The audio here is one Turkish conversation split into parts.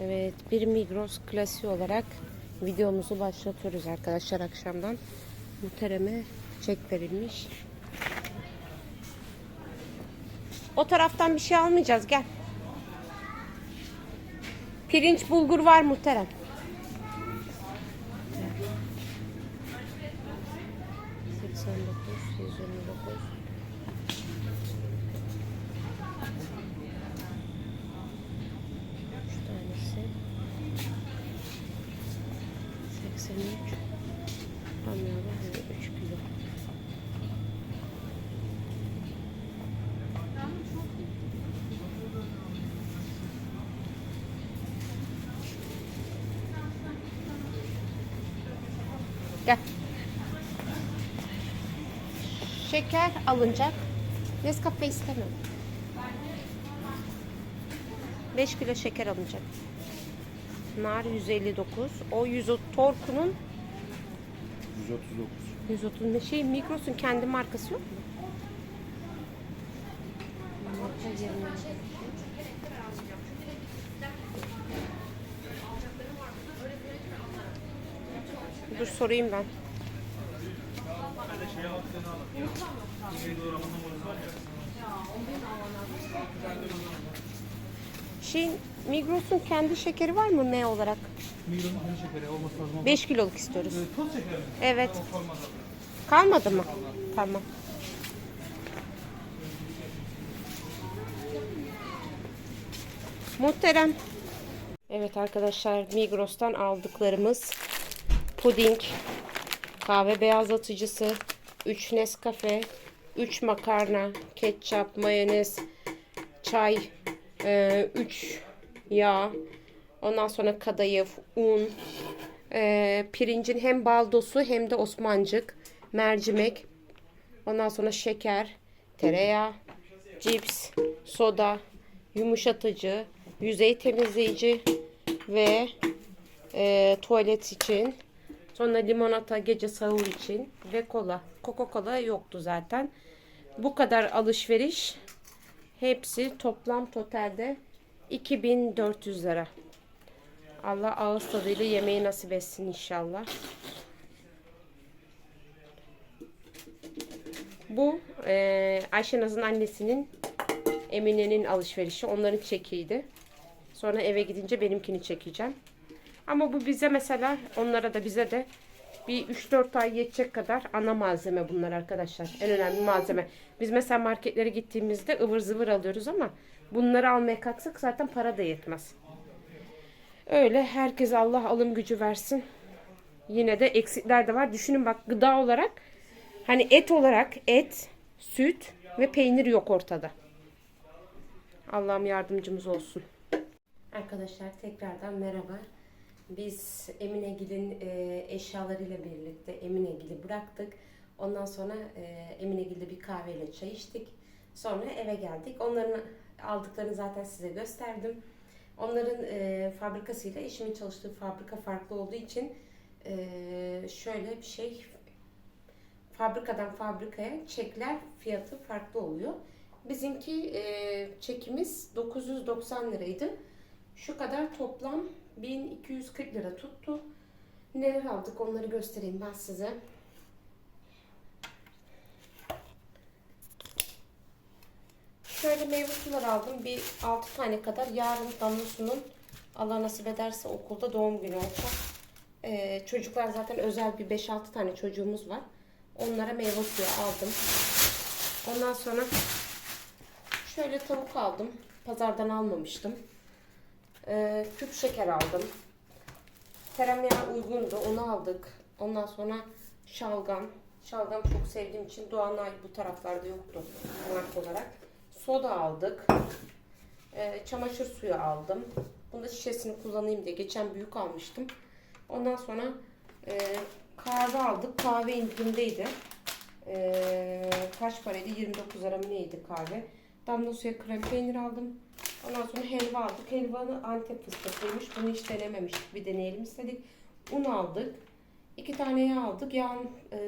Evet, bir Migros klasiği olarak videomuzu başlatıyoruz arkadaşlar akşamdan. Muhtereme çek verilmiş. O taraftan bir şey almayacağız, gel. Pirinç bulgur var muhterem. Şeker alınacak. Nescafe istemem. 5 kilo şeker alınacak. Nar 159. O 100 Torku'nun 139. 130 ne şey Migros'un kendi markası yok mu? Marka yerine. Dur sorayım ben. Şey Migros'un kendi şekeri var mı ne olarak? Migros'un kendi şekeri olması lazım. 5 kiloluk istiyoruz. Ee, Toz şeker mi? Evet. Olmaz. Kalmadı mı? Tamam. Muhterem. Evet arkadaşlar Migros'tan aldıklarımız puding, kahve beyazlatıcısı, 3 Nescafe, 3 makarna, ketçap, mayonez, çay, 3 yağ, ondan sonra kadayıf, un, ee, pirincin hem baldosu hem de osmancık, mercimek, ondan sonra şeker, tereyağı, cips, soda, yumuşatıcı, yüzey temizleyici ve e, tuvalet için. Sonra limonata gece sahur için ve kola. Coca-Cola yoktu zaten. Bu kadar alışveriş. Hepsi toplam totalde 2400 lira. Allah ağız tadıyla yemeği nasip etsin inşallah. Bu eee Ayşe Naz'ın annesinin Emine'nin alışverişi. Onların çekiydi. Sonra eve gidince benimkini çekeceğim. Ama bu bize mesela onlara da bize de bir 3-4 ay yetecek kadar ana malzeme bunlar arkadaşlar. En önemli malzeme. Biz mesela marketlere gittiğimizde ıvır zıvır alıyoruz ama bunları almaya kalksak zaten para da yetmez. Öyle herkes Allah alım gücü versin. Yine de eksikler de var. Düşünün bak gıda olarak hani et olarak et, süt ve peynir yok ortada. Allah'ım yardımcımız olsun. Arkadaşlar tekrardan merhaba. Biz Eminegil'in e, eşyalarıyla birlikte Eminegil'i bıraktık. Ondan sonra e, Eminegil'de bir kahveyle çay içtik. Sonra eve geldik. Onların aldıklarını zaten size gösterdim. Onların e, fabrikasıyla eşimin çalıştığı fabrika farklı olduğu için e, şöyle bir şey fabrikadan fabrikaya çekler fiyatı farklı oluyor. Bizimki e, çekimiz 990 liraydı. Şu kadar toplam 1240 lira tuttu. Neler aldık onları göstereyim ben size. Şöyle meyve sular aldım. Bir 6 tane kadar. Yarın Damlasu'nun Allah nasip ederse okulda doğum günü olacak. Ee, çocuklar zaten özel bir 5-6 tane çocuğumuz var. Onlara meyve suyu aldım. Ondan sonra şöyle tavuk aldım. Pazardan almamıştım. Ee, küp şeker aldım. Tereyağı uygundu. Onu aldık. Ondan sonra şalgam. Şalgam çok sevdiğim için Doğanay bu taraflarda yoktu marka olarak. Soda aldık. Ee, çamaşır suyu aldım. Bunda şişesini kullanayım diye. Geçen büyük almıştım. Ondan sonra e, kahve aldık. Kahve indirimdeydi. E, kaç paraydı? 29 lira mı neydi kahve? Damla suya krem peynir aldım. Ondan sonra helva aldık. Helvanı Antep fıstıklıymış. Bunu hiç denememiştik. Bir deneyelim istedik. Un aldık. İki tane yağ aldık. Yağın e,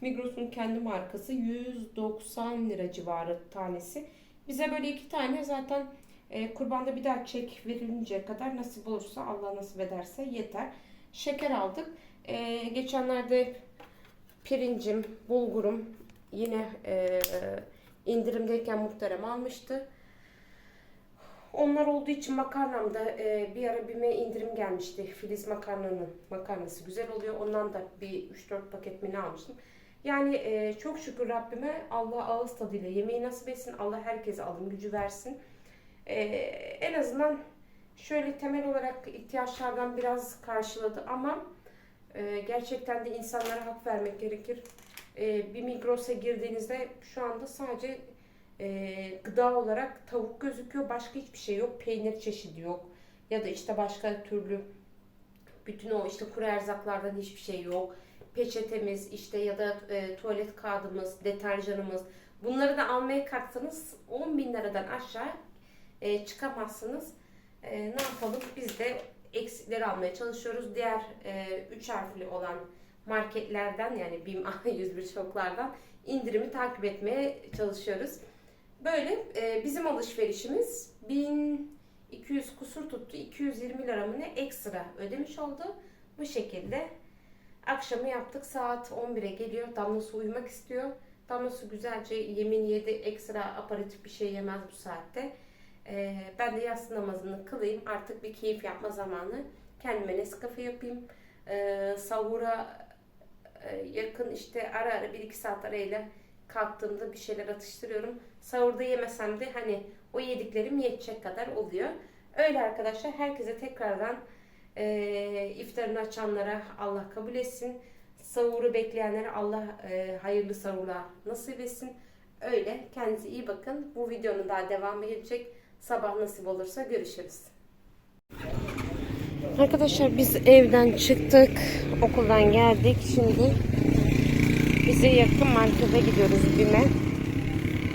Migros'un kendi markası 190 lira civarı tanesi. Bize böyle iki tane zaten E, kurbanda bir daha çek verilinceye kadar nasip olursa Allah nasip ederse yeter. Şeker aldık. E, geçenlerde pirincim, bulgurum yine e, indirimdeyken muhterem almıştı. Onlar olduğu için makarnamda e, bir ara BİM'e indirim gelmişti. Filiz makarnanın makarnası güzel oluyor. Ondan da bir 3-4 paket mi ne almıştım. Yani e, çok şükür Rabbime Allah ağız tadıyla yemeği nasip etsin. Allah herkese alım gücü versin. E, en azından şöyle temel olarak ihtiyaçlardan biraz karşıladı ama e, gerçekten de insanlara hak vermek gerekir. E, bir Migros'a girdiğinizde şu anda sadece e, gıda olarak tavuk gözüküyor. Başka hiçbir şey yok. Peynir çeşidi yok. Ya da işte başka türlü bütün o işte kuru erzaklardan hiçbir şey yok. Peçetemiz işte ya da e, tuvalet kağıdımız, deterjanımız bunları da almaya kalksanız 10 bin liradan aşağı e, çıkamazsınız. E, ne yapalım? Biz de eksikleri almaya çalışıyoruz. Diğer e, üç harfli olan marketlerden yani BİM A101 şoklardan indirimi takip etmeye çalışıyoruz. Böyle e, bizim alışverişimiz 1200 kusur tuttu. 220 lira mı ne ekstra ödemiş oldu. Bu şekilde akşamı yaptık. Saat 11'e geliyor. Damlası uyumak istiyor. Damlası güzelce yemin yedi. Ekstra aparatif bir şey yemez bu saatte. E, ben de yatsı namazını kılayım. Artık bir keyif yapma zamanı. Kendime Nescafe yapayım. E, sahura e, yakın işte ara ara 1-2 saat arayla kalktığımda bir şeyler atıştırıyorum. Sahurda yemesem de hani o yediklerim yetecek kadar oluyor. Öyle arkadaşlar herkese tekrardan e, iftarını açanlara Allah kabul etsin. Sahuru bekleyenlere Allah e, hayırlı sahurlar nasip etsin. Öyle kendinize iyi bakın. Bu videonun daha devamı gelecek. Sabah nasip olursa görüşürüz. Arkadaşlar biz evden çıktık. Okuldan geldik. Şimdi bize yakın markete gidiyoruz BİM'e.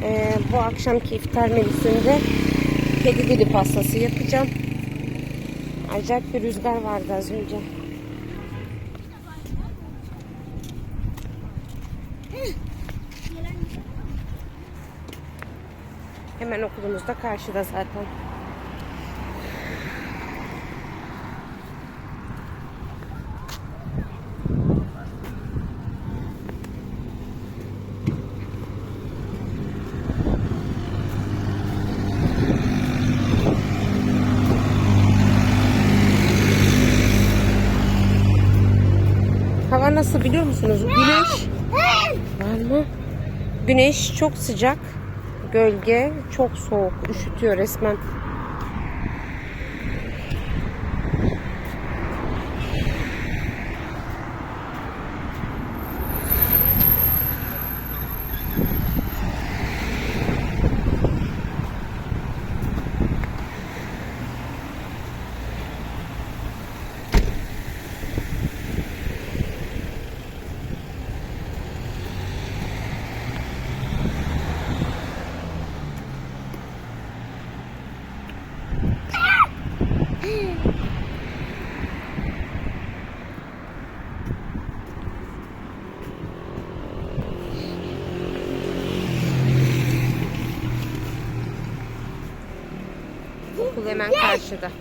Ee, bu akşamki iftar menüsünde kedi dili pastası yapacağım. Acayip bir rüzgar vardı az önce. Hemen okulumuz da karşıda zaten. Nasıl biliyor musunuz? Güneş var mı? Güneş çok sıcak. Gölge çok soğuk. Üşütüyor resmen. Okul hemen karşıda.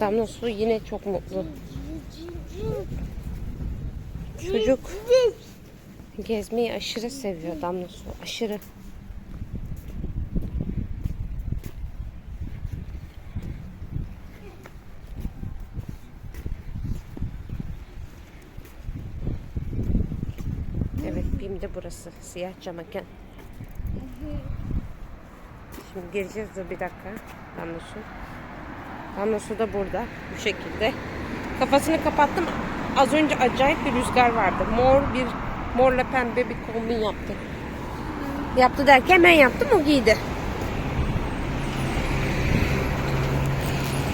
Damla su yine çok mutlu. Çocuk gezmeyi aşırı seviyor Damla su. Aşırı. Evet BİM de burası. Siyah cam. Şimdi gireceğiz dur bir dakika. Damla su. Damla su da burada. Bu şekilde. Kafasını kapattım. Az önce acayip bir rüzgar vardı. Mor bir morla pembe bir kombin yaptı. Yaptı derken ben yaptım o giydi.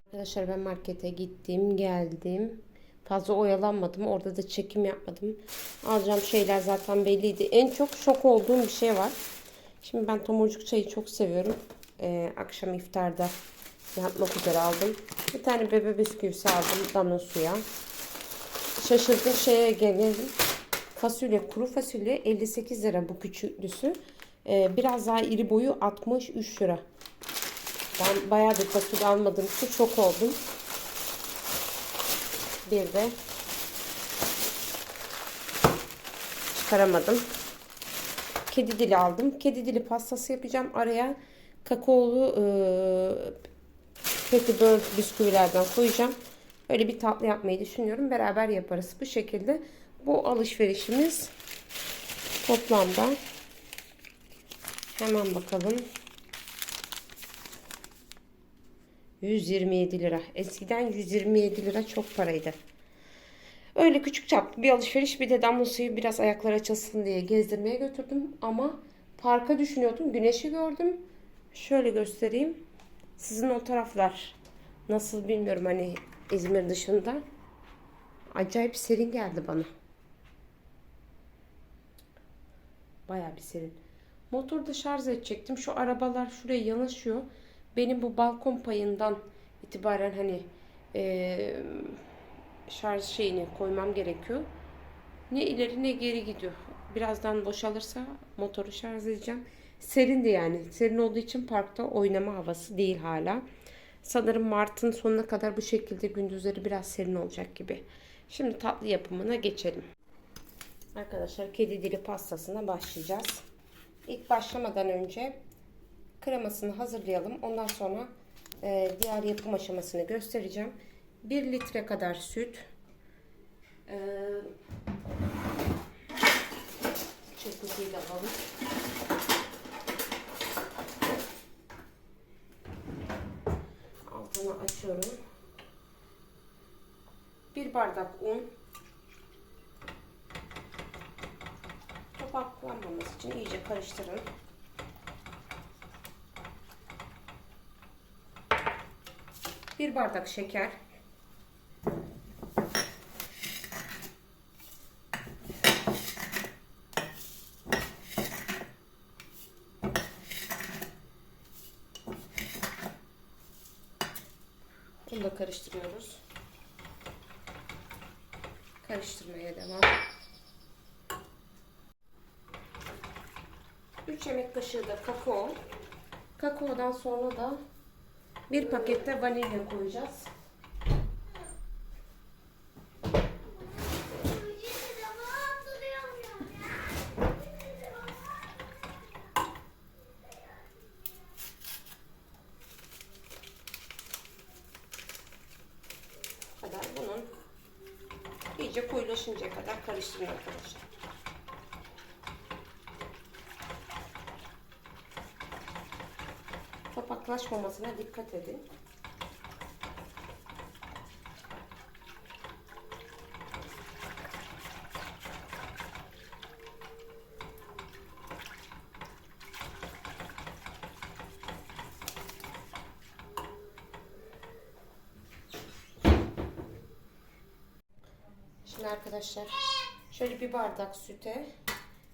Arkadaşlar ben markete gittim geldim. Fazla oyalanmadım. Orada da çekim yapmadım. Alacağım şeyler zaten belliydi. En çok şok olduğum bir şey var. Şimdi ben tomurcuk çayı çok seviyorum. Ee, akşam iftarda yapmak üzere aldım. Bir tane bebe bisküvisi aldım damla suya. Şaşırdım şeye gelelim. Fasulye, kuru fasulye 58 lira bu küçüklüsü. Ee, biraz daha iri boyu 63 lira. Ben bayağıdır fasulye almadığım için şok oldum. Bir de çıkaramadım. Kedi dili aldım. Kedi dili pastası yapacağım. Araya kakaolu e, petibör bisküvilerden koyacağım. Öyle bir tatlı yapmayı düşünüyorum. Beraber yaparız. Bu şekilde bu alışverişimiz toplamda hemen bakalım 127 lira. Eskiden 127 lira çok paraydı. Öyle küçük çaplı bir alışveriş. Bir de damla suyu biraz ayaklar açılsın diye gezdirmeye götürdüm. Ama parka düşünüyordum. Güneşi gördüm. Şöyle göstereyim. Sizin o taraflar nasıl bilmiyorum hani İzmir dışında. Acayip serin geldi bana. Bayağı bir serin. Motorda şarj edecektim. Şu arabalar şuraya yanaşıyor. Benim bu balkon payından itibaren hani eee, şarj şeyini koymam gerekiyor. Ne ileri ne geri gidiyor. Birazdan boşalırsa motoru şarj edeceğim. Serindi yani. Serin olduğu için parkta oynama havası değil hala. Sanırım Mart'ın sonuna kadar bu şekilde gündüzleri biraz serin olacak gibi. Şimdi tatlı yapımına geçelim. Arkadaşlar kedi dili pastasına başlayacağız. İlk başlamadan önce kremasını hazırlayalım. Ondan sonra e, diğer yapım aşamasını göstereceğim. 1 litre kadar süt. E, çırpıcıyı da alalım. Altını açıyorum. Bir bardak un. Topaklanmaması için iyice karıştırın. Bir bardak şeker. Bunu da karıştırıyoruz. Karıştırmaya devam. 3 yemek kaşığı da kakao. Kakaodan sonra da bir pakette vanilya koyacağız. kadar bunun iyice koyulaşıncaya kadar karıştırın arkadaşlar. Topaklaşmamasına dikkat edin. Şimdi arkadaşlar şöyle bir bardak süte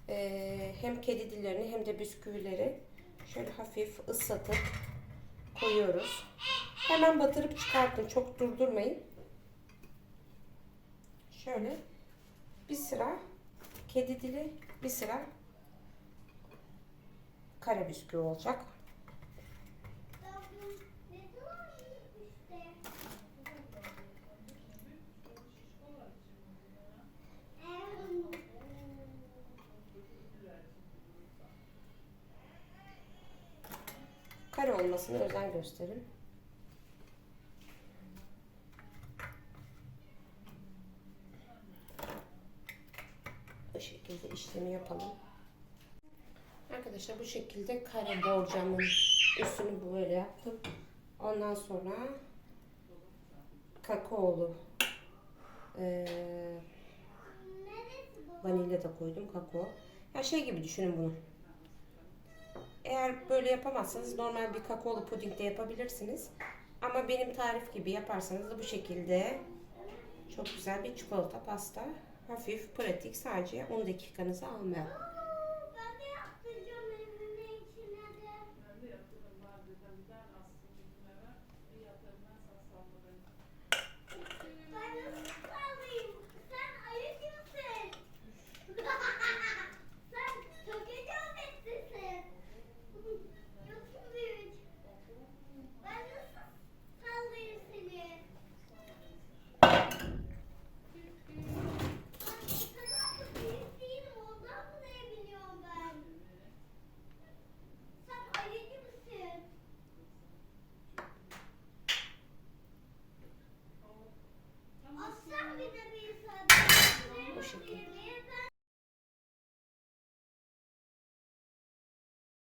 eee, hem kedi dillerini hem de bisküvileri şöyle hafif ıslatıp koyuyoruz. Hemen batırıp çıkartın. Çok durdurmayın. Şöyle bir sıra kedi dili bir sıra kare bisküvi olacak. Kare olmasına özen gösterin. Bu şekilde işlemi yapalım. Arkadaşlar bu şekilde kare borcamın üstünü böyle yaptım. Ondan sonra kakaolu eee vanilya da koydum kakao. Ya şey gibi düşünün bunu. Eğer böyle yapamazsanız normal bir kakaolu puding de yapabilirsiniz. Ama benim tarif gibi yaparsanız da bu şekilde çok güzel bir çikolata pasta. Hafif, pratik, sadece 10 dakikanızı almıyor.